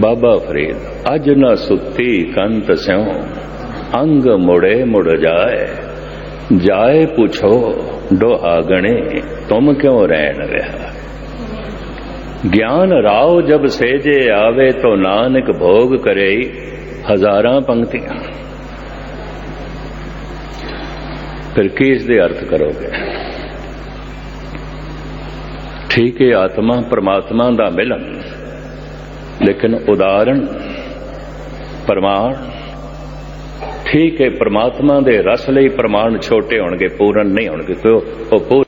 ਬਾਬਾ ਫਰੀਦ, ਅਜ ਨਾ ਸੁੱਤੀ ਕੰਤ ਸਿਉ, ਅੰਗ ਮੁੜੇ ਮੁੜ ਜਾਏ। ਜਾਏ ਪੁੱਛੋ ਡੋਹਾਗਣੇ ਤੁਮ ਕਿਉ ਰਹਿਣ ਰਿਹਾ? ਗਿਆਨ ਰਾਓ ਜਬ ਸੇਜੇ ਆਵੇ, ਤੋ ਨਾਨਕ ਭੋਗ ਕਰੇ ਹਜ਼ਾਰਾਂ ਪੰਕਤੀਆਂ। ਫਿਰ ਕੀ ਇਸ ਦੇ ਅਰਥ ਕਰੋਗੇ? ਠੀਕ ਹੈ ਆਤਮਾ, ਪਰਮਾਤਮਾ ਦਾ ਮਿਲਨ। ਲੇਕਿਨ ਉਦਾਹਰਣ ਪ੍ਰਮਾਣ ਠੀਕ ਹੈ, ਪ੍ਰਮਾਤਮਾ ਦੇ ਰਸ ਲਈ ਪ੍ਰਮਾਣ ਛੋਟੇ ਹੋਣਗੇ, ਪੂਰਨ ਨਹੀਂ ਹੋਣਗੇ, ਕਿਉਂ?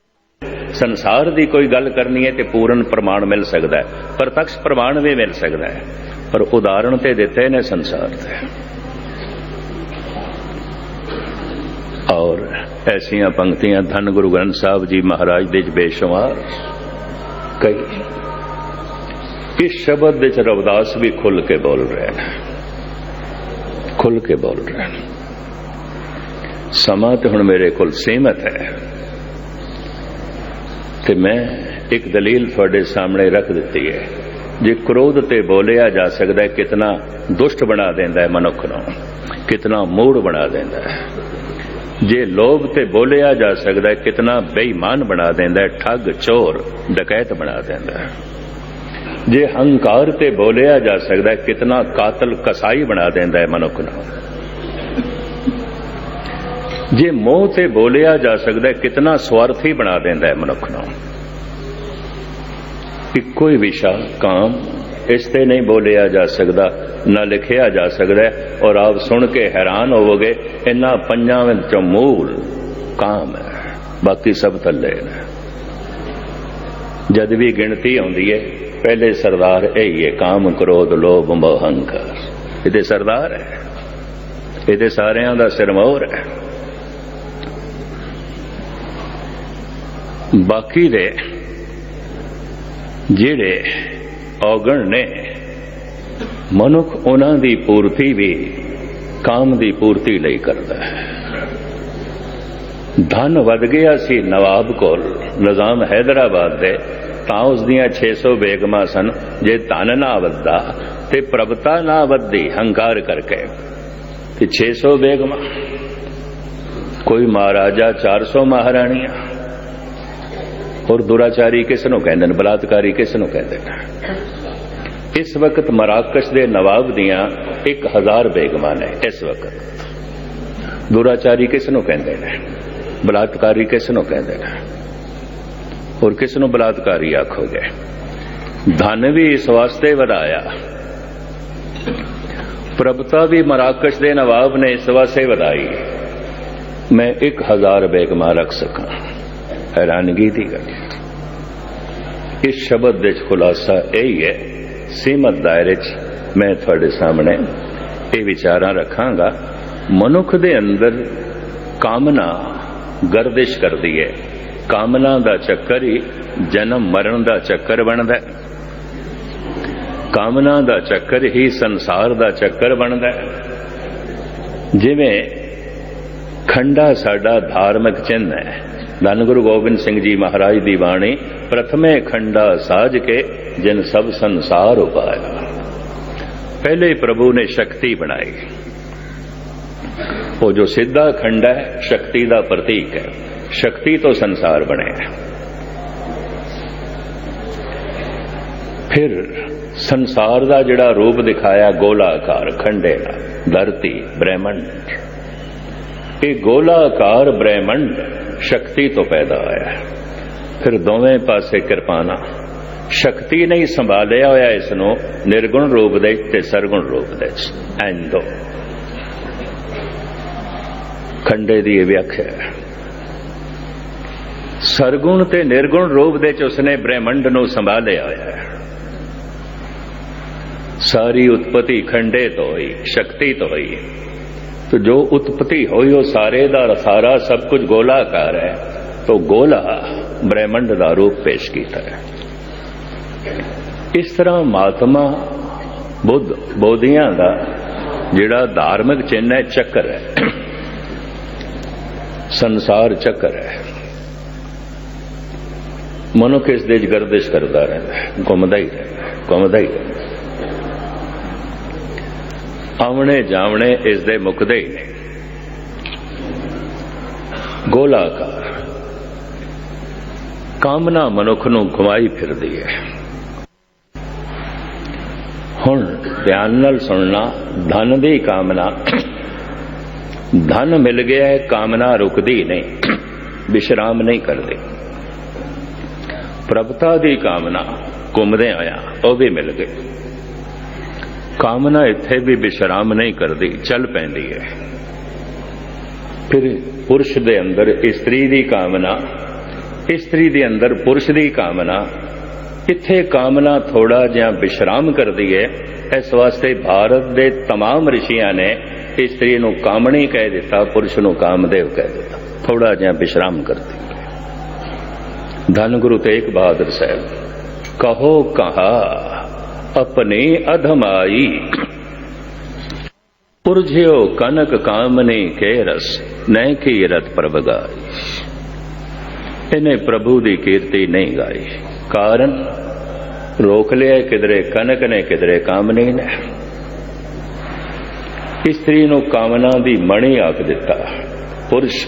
ਸੰਸਾਰ ਦੀ ਕੋਈ ਗੱਲ ਕਰਨੀ ਹੈ ਤੇ ਪੂਰਨ ਪ੍ਰਮਾਣ ਮਿਲ ਸਕਦਾ ਹੈ, ਪ੍ਰਤੱਖ ਪ੍ਰਮਾਣ ਵੀ ਮਿਲ ਸਕਦਾ ਹੈ, ਪਰ ਉਦਾਹਰਣ ਤੇ ਦਿੱਤੇ ਨੇ ਸੰਸਾਰ ਦੇ। ਔਰ ਐਸੀਆਂ ਪੰਕਤੀਆਂ ਧੰਨ ਗੁਰੂ ਗ੍ਰੰਥ ਸਾਹਿਬ ਜੀ ਮਹਾਰਾਜ ਦੇ ਬੇਸ਼ੁਮਾਰ। ਕਈ ਇਸ ਸ਼ਬਦ ਵਿੱਚ ਰਵਦਾਸ ਵੀ ਖੁੱਲ ਕੇ ਬੋਲ ਰਹੇ ਨੇ ਖੁੱਲ ਕੇ ਬੋਲ ਰਹੇ ਨੇ ਸਮਾਂ ਤੇ ਹੁਣ ਮੇਰੇ ਕੋਲ ਸੀਮਤ ਹੈ। ਤੇ ਮੈਂ ਇੱਕ ਦਲੀਲ ਤੁਹਾਡੇ ਸਾਹਮਣੇ ਰੱਖ ਦਿੱਤੀ ਹੈ। ਜੇ ਕ੍ਰੋਧ ਤੇ ਬੋਲਿਆ ਜਾ ਸਕਦਾ ਹੈ, ਕਿਤਨਾ ਦੁਸ਼ਟ ਬਣਾ ਦਿੰਦਾ ਹੈ ਮਨੁੱਖ ਨੂੰ, ਕਿਤਨਾ ਮੂੜ ਬਣਾ ਦਿੰਦਾ ਹੈ। ਜੇ ਲੋਭ ਤੇ ਬੋਲਿਆ ਜਾ ਸਕਦਾ ਹੈ, ਕਿਤਨਾ ਬੇਈਮਾਨ ਬਣਾ ਦਿੰਦਾ ਹੈ, ਠੱਗ, ਚੋਰ, ਡਕੈਤ ਬਣਾ ਦਿੰਦਾ ਹੈ। ਜੇ ਹੰਕਾਰ ਤੇ ਬੋਲਿਆ ਜਾ ਸਕਦਾ ਕਿਤਨਾ ਕਾਤਲ ਕਸਾਈ ਬਣਾ ਦਿੰਦਾ ਹੈ ਮਨੁੱਖ ਨੂੰ। ਜੇ ਮੋਹ ਤੇ ਬੋਲਿਆ ਜਾ ਸਕਦਾ ਕਿਤਨਾ ਸਵਾਰਥੀ ਬਣਾ ਦਿੰਦਾ ਹੈ ਮਨੁੱਖ ਨੂੰ। ਇੱਕੋ ਹੀ ਵਿਸ਼ਾ, ਕਾਮ, ਇਸ ਤੇ ਨਹੀਂ ਬੋਲਿਆ ਜਾ ਸਕਦਾ, ਨਾ ਲਿਖਿਆ ਜਾ ਸਕਦਾ ਔਰ ਆਪ ਸੁਣ ਕੇ ਹੈਰਾਨ ਹੋਵੋਗੇ ਇਨ੍ਹਾਂ ਪੰਜਾਂ ਵਿੱਚੋਂ ਮੂਲ ਕਾਮ ਹੈ, ਬਾਕੀ ਸਭ ਥੱਲੇ ਨੇ। ਜਦ ਵੀ ਗਿਣਤੀ ਆਉਂਦੀ ਹੈ ਪਹਿਲੇ ਸਰਦਾਰ ਇਹ ਹੀ ਹੈ ਕਾਮ ਕ੍ਰੋਧ ਲੋਭ ਮੋਹ ਹੰਕਾਰ ਇਹਦੇ ਸਰਦਾਰ ਹੈ ਇਹਦੇ ਸਾਰਿਆਂ ਦਾ ਸਿਰਮੌਰ ਹੈ ਬਾਕੀ ਦੇ ਜਿਹੜੇ ਔਗਣ ਨੇ ਮਨੁੱਖ ਉਹਨਾਂ ਦੀ ਪੂਰਤੀ ਵੀ ਕਾਮ ਦੀ ਪੂਰਤੀ ਲਈ ਕਰਦਾ ਹੈ ਧਨ ਵਧ ਗਿਆ ਸੀ ਨਵਾਬ ਕੋਲ ਨਿਜ਼ਾਮ ਹੈਦਰਾਬਾਦ ਦੇ ਤਾਂ ਉਸ ਦੀਆਂ 600 ਬੇਗਮਾਂ ਸਨ, ਜੇ ਧਨ ਨਾ ਵੱਧਦਾ ਤੇ ਪ੍ਰਭਤਾ ਨਾ ਵੱਧਦੀ ਹੰਕਾਰ ਕਰਕੇ। ਤੇ 600 ਬੇਗਮਾਂ ਕੋਈ ਮਹਾਰਾਜਾ 400 ਮਹਾਰਾਣੀਆਂ? ਔਰ ਦੁਰਾਚਾਰੀ ਕਿਸ ਨੂੰ ਕਹਿੰਦੇ ਨੇ, ਬਲਾਤਕਾਰੀ ਕਿਸ ਨੂੰ ਕਹਿੰਦੇ ਨੇ? ਇਸ ਵਕਤ ਮਰਾਕਸ਼ ਦੇ ਨਵਾਬ ਦੀਆਂ 1000 ਬੇਗਮਾਂ ਨੇ ਇਸ ਵਕਤ। ਦੁਰਾਚਾਰੀ ਕਿਸ ਨੂੰ ਕਹਿੰਦੇ ਨੇ, ਬਲਾਤਕਾਰੀ ਕਿਸ ਨੂੰ ਕਹਿੰਦੇ ਨੇ? ਔਰ ਕਿਸ ਨੂੰ ਬਲਾਤਕਾਰੀ ਆਖੋਗੇ? ਧਨ ਵੀ ਇਸ ਵਾਸਤੇ ਵਧਾਇਆ। ਪ੍ਰਭਤਾ ਵੀ ਮਰਾਕਸ਼ ਦੇ ਨਵਾਬ ਨੇ ਇਸ ਵਾਸਤੇ ਵਧਾਈ। ਮੈਂ 1000 ਬੇਗਮਾਂ ਰੱਖ ਸਕਾਂ। ਹੈਰਾਨਗੀ ਦੀ ਗੱਲ ਇਸ ਸ਼ਬਦ ਦੇ ਖੁਲਾਸਾ ਇਹ ਹੀ ਹੈ, ਸੀਮਤ ਦਾਇਰੇ 'ਚ ਮੈਂ ਤੁਹਾਡੇ ਸਾਹਮਣੇ ਇਹ ਵਿਚਾਰਾਂ ਰੱਖਾਂਗਾ। ਮਨੁੱਖ ਦੇ ਅੰਦਰ ਕਾਮਨਾ ਗਰਦਿਸ਼ ਕਰਦੀ ਹੈ। ਕਾਮਨਾ ਦਾ ਚੱਕਰ ਹੀ ਜਨਮ ਮਰਨ ਦਾ ਚੱਕਰ ਬਣਦਾ ਕਾਮਨਾ ਦਾ ਚੱਕਰ ਹੀ ਸੰਸਾਰ ਦਾ ਚੱਕਰ ਬਣਦਾ ਹੈ। ਜਿਵੇਂ ਖੰਡਾ ਸਾਡਾ ਧਾਰਮਿਕ ਚਿੰਨ੍ਹ ਹੈ। ਧੰਨ ਗੁਰੂ ਗੋਬਿੰਦ ਸਿੰਘ ਜੀ ਮਹਾਰਾਜ ਦੀ ਬਾਣੀ, ਪ੍ਰਥਮੇ ਖੰਡਾ ਸਾਜ ਕੇ ਜਿਨ ਸਭ ਸੰਸਾਰ ਉਪਾਇਆ। ਪਹਿਲੇ ਪ੍ਰਭੂ ਨੇ ਸ਼ਕਤੀ ਬਣਾਈ। ਉਹ ਜੋ ਸਿੱਧਾ ਖੰਡਾ ਹੈ, ਸ਼ਕਤੀ ਦਾ ਪ੍ਰਤੀਕ ਹੈ। ਸ਼ਕਤੀ ਤੋਂ ਸੰਸਾਰ ਬਣਿਆ ਫਿਰ ਸੰਸਾਰ ਦਾ ਜਿਹੜਾ ਰੂਪ ਦਿਖਾਇਆ ਗੋਲਾਕਾਰ, ਖੰਡੇ ਦਾ ਧਰਤੀ, ਬ੍ਰਹਿਮੰਡ। ਇਹ ਗੋਲਾਕਾਰ, ਬ੍ਰਹਿਮੰਡ ਸ਼ਕਤੀ ਤੋਂ ਪੈਦਾ ਹੋਇਆ ਫਿਰ ਦੋਵੇਂ ਪਾਸੇ ਕਿਰਪਾਨਾ। ਸ਼ਕਤੀ ਨਹੀਂ ਸੰਭਾਲਿਆ ਹੋਇਆ ਇਸ ਨੂੰ ਨਿਰਗੁਣ ਰੂਪ ਦੇ ਤੇ ਸਰਗੁਣ ਰੂਪ ਦੇ। ਐਂਦੋ ਖੰਡੇ ਦੀ ਇਹ ਵਿਆਖਿਆ ਹੈ। ਸਰਗੁਣ ਤੇ ਨਿਰਗੁਣ ਰੂਪ ਦੇ ਚ ਉਸਨੇ ਬ੍ਰਹਿਮੰਡ ਨੂੰ ਸੰਭਾਲਿਆ ਹੋਇਆ ਹੈ ਸਾਰੀ ਉਤਪਤੀ ਖੰਡੇ ਤੋਂ ਹੋਈ ਸ਼ਕਤੀ ਤੋਂ ਹੋਈ तो जो उत्पत्ति हुई वो सारे ਦਾ ਸਾਰਾ ਸਭ ਕੁਝ ਗੋਲਾਕਾਰ ਹੈ तो ਗੋਲਾ ਬ੍ਰਹਿਮੰਡ ਦਾ ਰੂਪ ਪੇਸ਼ ਕੀਤਾ ਹੈ ਇਸ ਤਰ੍ਹਾਂ ਮਾਤਮਾ ਬੁੱਧ ਬੋਧੀਆਂ ਦਾ ਜਿਹੜਾ ਧਾਰਮਿਕ ਚਿੰਨ੍ਹ ਹੈ ਚੱਕਰ ਹੈ ਸੰਸਾਰ ਚੱਕਰ ਹੈ ਮਨੁੱਖ ਇਸ ਦੇ ਗਰਦਿਸ਼ ਕਰਦਾ ਰਹਿੰਦਾ ਹੈ, ਘੁੰਮਦਾ ਹੀ ਰਹਿੰਦਾ ਘੁੰਮਦਾ ਹੀ ਰਹਿੰਦਾ ਆਵਣੇ ਜਾਵਣੇ ਇਸ ਦੇ ਮੁਕਦੇ ਹੀ ਨੇ ਗੋਲਾਕਾਰ। ਕਾਮਨਾ ਮਨੁੱਖ ਨੂੰ ਘੁਮਾਈ ਫਿਰਦੀ ਹੈ। ਹੁਣ ਧਿਆਨ ਨਾਲ ਸੁਣਨਾ, ਧਨ ਦੀ ਕਾਮਨਾ। ਧਨ ਮਿਲ ਗਿਆ ਹੈ, ਕਾਮਨਾ ਰੁਕਦੀ ਨਹੀਂ। ਵਿਸ਼ਰਾਮ ਨਹੀਂ ਕਰਦੀ। ਪ੍ਰਭਤਾ ਦੀ ਕਾਮਨਾ ਘੁੰਮਦੇ ਆਇਆ ਉਹ ਵੀ ਮਿਲ ਗਈ ਕਾਮਨਾ ਇੱਥੇ ਵੀ ਵਿਸ਼ਰਾਮ ਨਹੀਂ ਕਰਦੀ ਚੱਲ ਪੈਂਦੀ ਹੈ ਫਿਰ ਪੁਰਸ਼ ਦੇ ਅੰਦਰ ਇਸਤਰੀ ਦੀ ਕਾਮਨਾ ਇਸਤਰੀ ਦੇ ਅੰਦਰ ਪੁਰਸ਼ ਦੀ ਕਾਮਨਾ ਇੱਥੇ ਕਾਮਨਾ ਥੋੜਾ ਜਿਹਾ ਵਿਸ਼ਰਾਮ ਕਰਦੀ ਹੈ ਇਸ ਵਾਸਤੇ ਭਾਰਤ ਦੇ तमाम ਰਿਸ਼ੀਆਂ ਨੇ ਇਸਤਰੀ ਨੂੰ ਕਾਮਣੀ ਕਹਿ ਦਿੱਤਾ ਪੁਰਸ਼ ਨੂੰ ਕਾਮਦੇਵ ਕਹਿ ਦਿੱਤਾ ਥੋੜਾ ਜਿਹਾ ਵਿਸ਼ਰਾਮ ਕਰਦੀ ਹੈ ਧੰਨ ਗੁਰੂ ਤੇਗ ਬਹਾਦਰ ਸਾਹਿਬ, ਕਹੋ ਕਹਾ, ਆਪਣੇ ਅਧਮਾਈ ਪੁਰਝਿਓ ਕਨਕ ਕਾਮਨੇ ਕੇ ਰਸ ਨੈ ਕੀ ਰਤ ਪ੍ਰਭਗਾਈ ਇਹਨੇ ਪ੍ਰਭੂ ਦੀ ਕੀਰਤੀ ਨਹੀਂ ਗਾਈ, ਕਾਰਨ ਰੋਕ ਲਿਆ ਕਿਧਰੇ ਕਨਕ ਨੇ, ਕਿਧਰੇ ਕਾਮਨੇ ਨੇ। ਇਸਤਰੀ ਨੂੰ ਕਾਮਨਾ ਦੀ ਮਣੀ ਆਖ ਦਿੱਤਾ। ਪੁਰਸ਼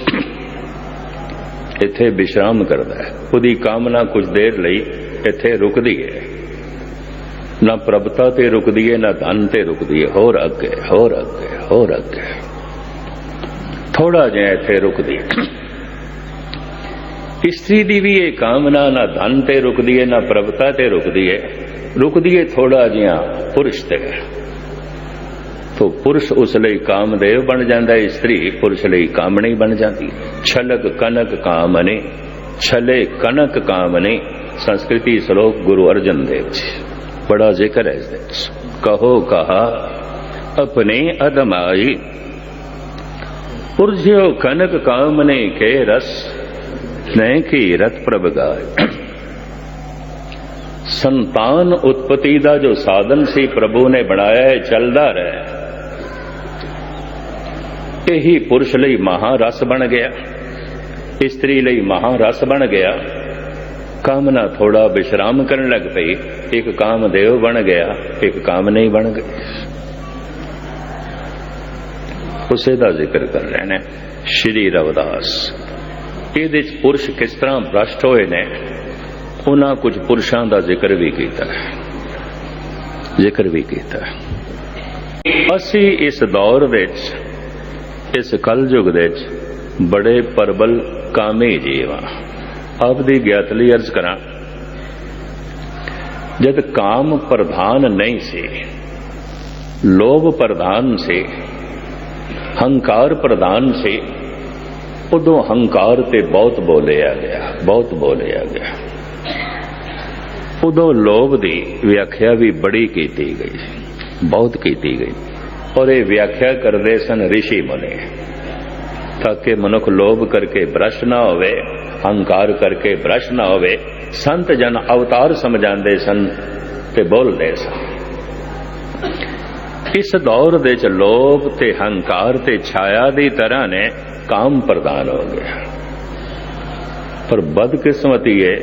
ਇੱਥੇ ਵਿਸ਼ਰਾਮ ਕਰਦਾ ਹੈ। ਉਹਦੀ ਕਾਮਨਾ ਕੁਝ ਦੇਰ ਲਈ ਇੱਥੇ ਰੁਕਦੀ ਹੈ। ਨਾ ਪ੍ਰਭਤਾ ਤੇ ਰੁਕਦੀ ਹੈ, ਨਾ ਧਨ ਤੇ ਰੁਕਦੀ ਹੈ। ਹੋਰ ਅੱਗੇ ਹੋਰ ਅੱਗੇ ਹੋਰ ਅੱਗੇ। ਥੋੜਾ ਜਿਹਾ ਇੱਥੇ ਰੁਕਦੀ ਇਸਤਰੀ ਦੀ ਵੀ ਇਹ ਕਾਮਨਾ ਨਾ ਧਨ ਤੇ ਰੁਕਦੀ ਹੈ, ਨਾ ਪ੍ਰਭਤਾ ਤੇ ਰੁਕਦੀ ਹੈ। ਰੁਕਦੀ ਹੈ ਥੋੜਾ ਜਿਹਾ ਪੁਰਸ਼ ਤੇ। ਤੋ ਪੁਰਸ਼ ਉਸ ਲਈ ਕਾਮਦੇਵ ਬਣ ਜਾਂਦਾ ਹੈ ਇਸਤਰੀ ਪੁਰਸ਼ ਲਈ ਕਾਮਣੀ ਬਣ ਜਾਂਦੀ ਛਲਕ ਕਨਕ ਕਾਮਨੇ, ਛਲੇ ਕਨਕ ਕਾਮਨੇ, ਸੰਸਕ੍ਰਿਤੀ ਸ਼ਲੋਕ ਗੁਰੂ ਅਰਜਨ ਦੇਵ ਜੀ। ਬੜਾ ਜ਼ਿਕਰ ਹੈ ਇਸ ਦੇ ਕਹੋ ਕਹਾ, ਆਪਣੇ ਅਦਮਾਈ ਪੁਰਜਿਓ ਕਨਕ ਕਾਮਨੇ ਕੇ ਰਸ ਨੈ ਕੀ ਰਤ ਪ੍ਰਭਗਾਇ ਸੰਤਾਨ ਉਤਪਤੀ ਦਾ ਜੋ ਸਾਧਨ ਸੀ, ਪ੍ਰਭੂ ਨੇ ਬਣਾਇਆ ਹੈ ਚੱਲਦਾ ਰਹੇ। ਹੀ ਪੁਰਸ਼ ਲਈ ਮਹਾਰਸ ਬਣ ਗਿਆ, ਇਸਤਰੀ ਲਈ ਮਹਾਰਸ ਬਣ ਗਿਆ। ਕਾਮਨਾ ਥੋੜਾ ਵਿਸ਼ਰਾਮ ਕਰਨ ਲੱਗ ਪਈ, ਇੱਕ ਕਾਮਦੇਵ ਬਣ ਗਿਆ, ਇੱਕ ਕਾਮ ਨਹੀਂ ਬਣ ਗਈ ਉਸੇ ਦਾ ਜ਼ਿਕਰ ਕਰ ਰਹੇ ਨੇ ਸ਼੍ਰੀ ਰਵਦਾਸ। ਇਹਦੇ ਚ ਪੁਰਸ਼ ਕਿਸ ਤਰ੍ਹਾਂ ਭ੍ਰਸ਼ਟ ਹੋਏ ਨੇ, ਉਹਨਾਂ ਕੁਝ ਪੁਰਸ਼ਾਂ ਦਾ ਜ਼ਿਕਰ ਵੀ ਕੀਤਾ ਹੈ। ਜ਼ਿਕਰ ਵੀ ਕੀਤਾ ਅਸੀਂ ਇਸ ਦੌਰ ਵਿੱਚ ਇਸ ਕਲਯੁਗ ਦੇ ਵਿੱਚ ਬੜੇ ਪਰਬਲ ਕਾਮੇ ਜੀਵ। ਆਪ ਦੀ ਗਿਆਤ ਲਈ ਅਰਜ਼ ਕਰਾਂ, ਜਦ ਕਾਮ ਪ੍ਰਧਾਨ ਨਹੀਂ ਸੀ, ਲੋਭ ਪ੍ਰਧਾਨ ਸੀ, ਹੰਕਾਰ ਪ੍ਰਧਾਨ ਸੀ, ਉਦੋਂ ਹੰਕਾਰ ਤੇ ਬਹੁਤ ਬੋਲਿਆ ਗਿਆ, ਬਹੁਤ ਬੋਲਿਆ ਗਿਆ। ਉਦੋਂ ਲੋਭ ਦੀ ਵਿਆਖਿਆ ਵੀ ਬੜੀ ਕੀਤੀ ਗਈ ਬਹੁਤ ਕੀਤੀ ਗਈ। ਔਰ ਇਹ ਵਿਆਖਿਆ ਕਰਦੇ ਸਨ ઋષਿ ਮੁਨੀ ਤਾਂ ਕਿ ਮਨੁੱਖ ਲੋਭ ਕਰਕੇ ਭ੍ਰਸ਼ ਨਾ ਹੋਵੇ ਹੰਕਾਰ ਕਰਕੇ ਭ੍ਰਸ਼ ਨਾ ਹੋਵੇ ਸੰਤ ਜਨ ਅਵਤਾਰ ਸਮਝਾਉਂਦੇ ਸਨ ਤੇ ਬੋਲਦੇ ਸਨ ਇਸ ਦੌਰ ਦੇ ਚ ਲੋਭ ਤੇ ਹੰਕਾਰ ਤੇ ਛਾਇਆ ਦੀ ਤਰ੍ਹਾਂ ਨੇ ਕਾਮ ਪ੍ਰਦਾਨ ਹੋ ਗਿਆ ਪਰ ਬਦਕਿਸਮਤੀ ਹੈ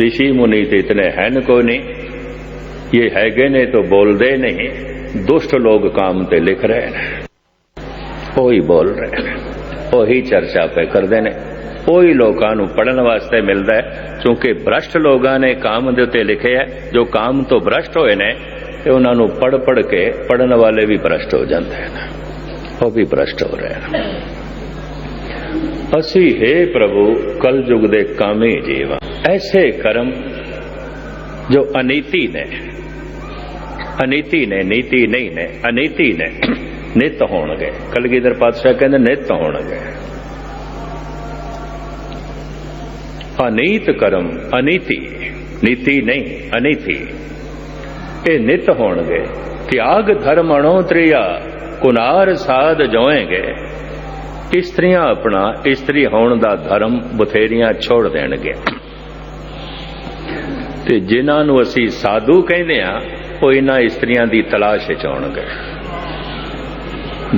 ऋषि मुनि तो इतने हैं न कोई नहीं ये हैगे ने तो बोलते नहीं दुष्ट लोग काम ते लिख रहे हैं ਉਹੀ ਬੋਲ ਰਹੇ ਨੇ ਉਹੀ ਚਰਚਾ ਪੇ ਕਰਦੇ ਨੇ ਉਹੀ ਲੋਕਾਂ ਨੂੰ ਪੜਨ ਵਾਸਤੇ ਮਿਲਦਾ ਹੈ ਕਿਉਂਕਿ ਭ੍ਰਸ਼ਟ ਲੋਕਾਂ ਨੇ ਕਾਮ ਦੇ ਉੱਤੇ ਲਿਖਿਆ ਹੈ ਜੋ ਕਾਮ ਤੋਂ ਭ੍ਰਸ਼ਟ ਹੋਏ ਨੇ ਤੇ ਉਹਨਾਂ ਨੂੰ ਪੜ ਪੜ ਕੇ ਪੜਨ ਵਾਲੇ ਵੀ ਭ੍ਰਸ਼ਟ ਹੋ ਜਾਂਦੇ ਨੇ ਉਹ ਵੀ ਭ੍ਰਸ਼ਟ ਹੋ ਰਹੇ ਨੇ ਅਸੀਂ हे ਪ੍ਰਭੂ ਕਲ ਯੁਗ ਦੇ ਕਾਮੇ ਜੀਵਾ ਐਸੇ ਕਰਮ ਜੋ ਅਨੀਤੀ ਨੇ ਅਨੀਤੀ ਨੇ, ਨੀਤੀ ਨਹੀਂ ਨੇ, ਅਨੀਤੀ ਨੇ ਨਿਤ ਹੋਣਗੇ। ਕਲਗੀਧਰ ਪਾਤਸ਼ਾਹ ਕਹਿੰਦੇ ਨਿਤ ਹੋਣਗੇ। ਅਨੀਤ ਕਰਮ ਅਨੀਤੀ, ਨੀਤੀ ਨਹੀਂ, ਅਨੀਤੀ। ਇਹ ਨਿਤ ਹੋਣਗੇ। ਤਿਆਗ ਧਰਮ ਅਣੋ ਅਣੋਤਰੀਆ, ਕੁਨਾਰ ਸਾਧ ਜੋਏਗੇ। ਇਸਤਰੀਆਂ ਆਪਣਾ ਇਸਤਰੀ ਹੋਣ ਦਾ ਧਰਮ ਬਥੇਰੀਆਂ ਛੋੜ ਦੇਣਗੇ। ਤੇ ਜਿਨ੍ਹਾਂ ਨੂੰ ਅਸੀਂ ਸਾਧੂ ਕਹਿੰਦੇ ਆ ਉਹ ਇਹਨਾਂ ਇਸਤਰੀਆਂ ਦੀ ਤਲਾਸ਼ ਵਿੱਚ ਆਉਣਗੇ।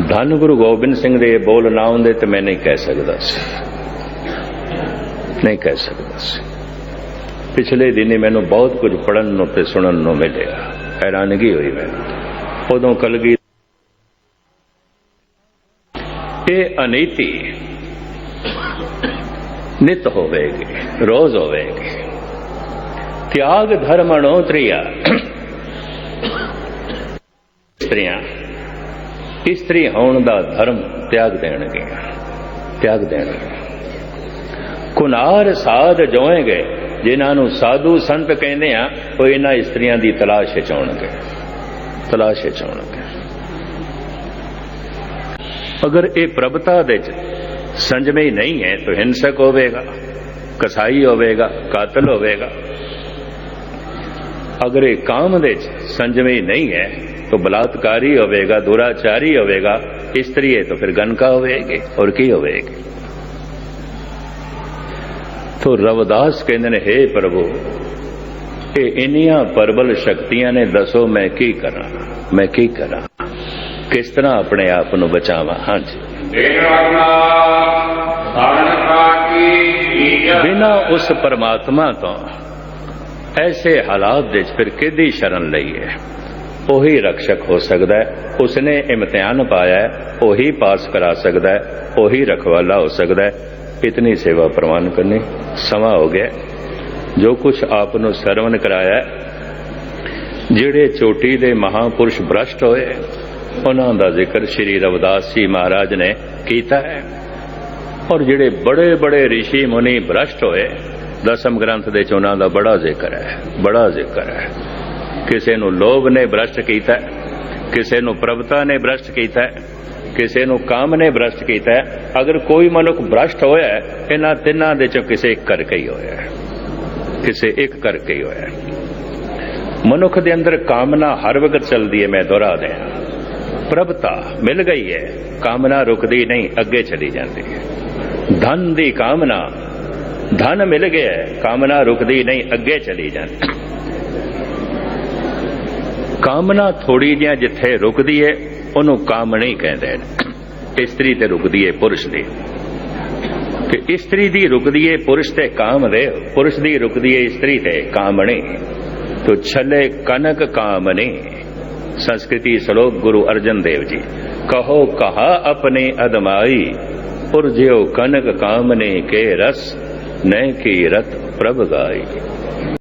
ਧੰਨ ਗੁਰੂ ਗੋਬਿੰਦ ਸਿੰਘ ਦੇ ਬੋਲ ਨਾ ਹੁੰਦੇ ਤੇ ਮੈਂ ਨਹੀਂ ਕਹਿ ਸਕਦਾ ਸੀ। ਨਹੀਂ ਕਹਿ ਸਕਦਾ ਸੀ। ਪਿਛਲੇ ਦਿਨੇ ਮੈਨੂੰ ਬਹੁਤ ਕੁਝ ਪੜਨ ਨੂੰ ਤੇ ਸੁਣਨ ਨੂੰ ਮਿਲਿਆ। ਹੈਰਾਨਗੀ ਹੋਈ ਮੈਨੂੰ। ਉਦੋਂ ਕਲਗੀ ਇਹ ਅਨੀਤੀ ਨਿਤ ਹੋਵੇਗੀ, ਰੋਜ਼ ਹੋਵੇਗੀ। ਤਿਆਗ ਧਰਮ ਅਣੋਤਰੀਆ। ਇਸਤਰੀਆਂ ਇਸਤਰੀ ਹੋਣ ਦਾ ਧਰਮ ਤਿਆਗ ਦੇਣਗੇ ਤਿਆਗ ਦੇਣਗੇ। ਕੁਨਾਰ ਸਾਧ ਜੋਏਗੇ, ਜਿਨ੍ਹਾਂ ਨੂੰ ਸਾਧੂ ਸੰਤ ਕਹਿੰਦੇ ਆ, ਉਹ ਇਹਨਾਂ ਇਸਤਰੀਆਂ ਦੀ ਤਲਾਸ਼ ਵਿੱਚ ਆਉਣਗੇ, ਤਲਾਸ਼ ਵਿੱਚ ਆਉਣਗੇ। ਅਗਰ ਇਹ ਪ੍ਰਭਤਾ ਦੇ ਚ ਸੰਜਮੇ ਨਹੀਂ ਹੈ, ਤਾਂ ਹਿੰਸਕ ਹੋਵੇਗਾ, ਕਸਾਈ ਹੋਵੇਗਾ, ਕਾਤਲ ਹੋਵੇਗਾ। अगर कामदे संज संजमी नहीं है तो बलात्कारी होवेगा, दुराचारी होवेगा, स्त्री है तो फिर गनका होवेगी, और की होवेगी? तो रविदास कहने हे प्रभु इनिया प्रबल शक्तियाँ ने दसो मैं की करा, मैं की करा, किस तरह अपने आप नु बचाव? हाँ जी। बिना उस परमात्मा तो ਐਸੇ ਹਾਲਾਤ ਦੇ ਵਿੱਚ ਫਿਰ ਕਿਹਦੀ ਸ਼ਰਨ ਲਈਏ ਉਹੀ ਰਕਸ਼ਕ ਹੋ ਸਕਦਾ ਹੈ, ਉਸਨੇ ਇਮਤਿਹਾਨ ਪਾਇਆ ਹੈ, ਉਹੀ ਪਾਸ ਕਰਾ ਸਕਦਾ ਹੈ, ਉਹੀ ਰਖਵਾਲਾ ਹੋ ਸਕਦਾ ਹੈ। ਇਤਨੀ ਸੇਵਾ ਪ੍ਰਵਾਨ ਕਰਨੀ ਸਮਾਂ ਹੋ ਗਿਆ। ਜੋ ਕੁਝ ਆਪ ਨੂੰ ਸਰਵਨ ਕਰਾਇਆ ਜਿਹੜੇ ਚੋਟੀ ਦੇ ਮਹਾਪੁਰਸ਼ ਭ੍ਰਸ਼ਟ ਹੋਏ, ਉਹਨਾਂ ਦਾ ਜ਼ਿਕਰ ਸ੍ਰੀ ਰਵਿਦਾਸ ਜੀ ਮਹਾਰਾਜ ਨੇ ਕੀਤਾ ਹੈ। ਔਰ ਜਿਹੜੇ ਬੜੇ ਬੜੇ ઋષਿ ਮੁਨੀ ਭ੍ਰਸ਼ਟ ਹੋਏ ਦਸਮ ਗ੍ਰੰਥ ਦੇ ਚ ਉਹਨਾਂ ਦਾ ਬੜਾ ਜ਼ਿਕਰ ਹੈ, ਬੜਾ ਜ਼ਿਕਰ ਹੈ। ਕਿਸੇ ਨੂੰ ਲੋਭ ਨੇ ਭ੍ਰਸ਼ਟ ਕੀਤਾ ਕਿਸੇ ਨੂੰ ਪ੍ਰਭਤਾ ਨੇ ਭ੍ਰਸ਼ਟ ਕੀਤਾ ਕਿਸੇ ਨੂੰ ਕਾਮ ਨੇ ਭ੍ਰਸ਼ਟ ਕੀਤਾ ਅਗਰ ਕੋਈ ਮਨੁੱਖ ਭ੍ਰਸ਼ਟ ਹੋਇਆ ਹੈ, ਇਹਨਾਂ ਤਿੰਨਾਂ ਦੇ ਚੋਂ ਕਿਸੇ ਇੱਕ ਕਰਕੇ ਹੀ ਹੋਇਆ ਕਿਸੇ ਇੱਕ ਕਰਕੇ ਹੀ ਹੋਇਆ ਮਨੁੱਖ ਦੇ ਅੰਦਰ ਕਾਮਨਾ ਹਰ ਵਕਤ ਚੱਲਦੀ ਹੈ, ਮੈਂ ਦੁਹਰਾ ਦਿਆਂ। ਪ੍ਰਭਤਾ ਮਿਲ ਗਈ ਹੈ, ਕਾਮਨਾ ਰੁਕਦੀ ਨਹੀਂ, ਅੱਗੇ ਚਲੀ ਜਾਂਦੀ ਹੈ। ਧਨ ਦੀ ਕਾਮਨਾ ਧਨ ਮਿਲ ਗਿਆ, ਕਾਮਨਾ ਰੁਕਦੀ ਨਹੀਂ, ਅੱਗੇ ਚਲੀ ਜਾਂਦੀ ਕਾਮਨਾ ਥੋੜੀ ਜਿਹਾ ਜਿੱਥੇ ਰੁਕਦੀ ਏ, ਉਹਨੂੰ ਕਾਮਣੀ ਕਹਿੰਦੇ ਨੇ। ਇਸਤਰੀ ਤੇ ਰੁਕਦੀ ਏ ਪੁਰਸ਼ ਦੀ। ਤੇ ਇਸਤਰੀ ਦੀ ਰੁਕਦੀ ਏ ਪੁਰਸ਼ ਤੇ ਕਾਮ ਦੇ, ਪੁਰਸ਼ ਦੀ ਰੁਕਦੀ ਏ ਇਸਤਰੀ ਤੇ ਕਾਮਣੀ ਤੋ ਛਲੇ ਕਨਕ ਕਾਮਨੇ ਸੰਸਕ੍ਰਿਤੀ ਸ਼ਲੋਕ ਗੁਰੂ ਅਰਜਨ ਦੇਵ ਜੀ, ਕਹੋ ਕਹਾ ਆਪਣੇ ਅਦਮਾਈ ਪੁਰਜਿਓ ਕਨਕ ਕਾਮਨੇ ਕੇ ਰਸ। ਨਹਿ ਕੀਰਤ ਪ੍ਰਭ ਗਾਈ